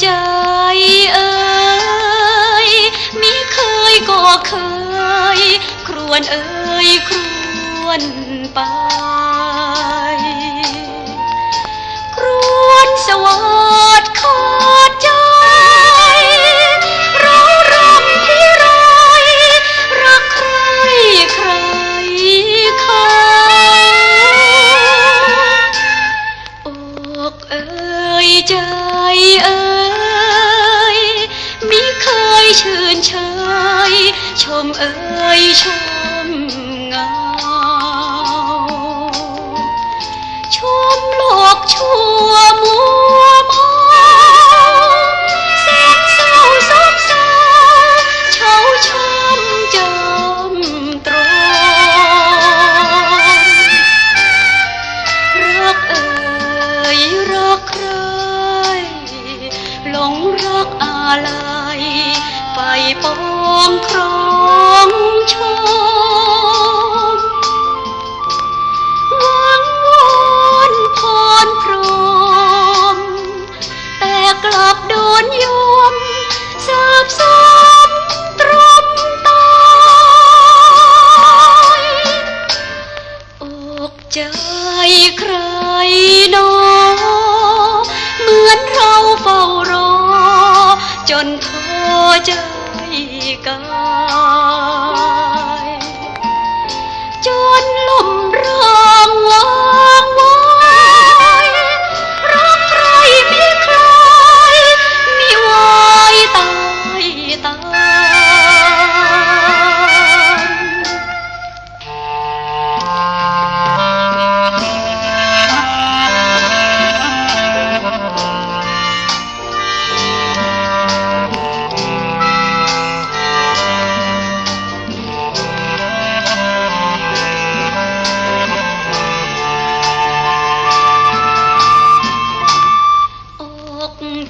ใจเอ่ยมิเคยก็เคย ครวนเอ่ยครวนไป ใจเอ่ยมิเคยชื่นเชยชมเอ่ยชมเงาชมโลกชั่วมั อะไรไปปองครองชมหวังวอนพรพรหมแต่กลับโดนโย อใจ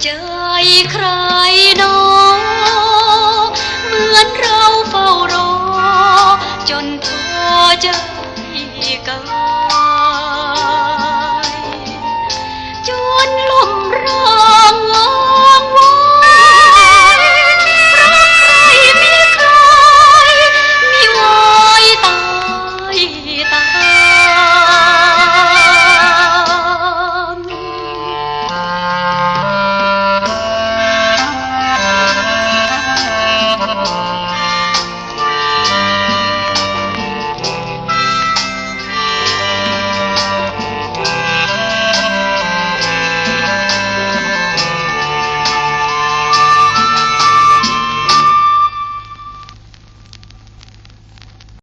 ใจใครนอเหมือนเราเฝ้ารอ จนทอใจ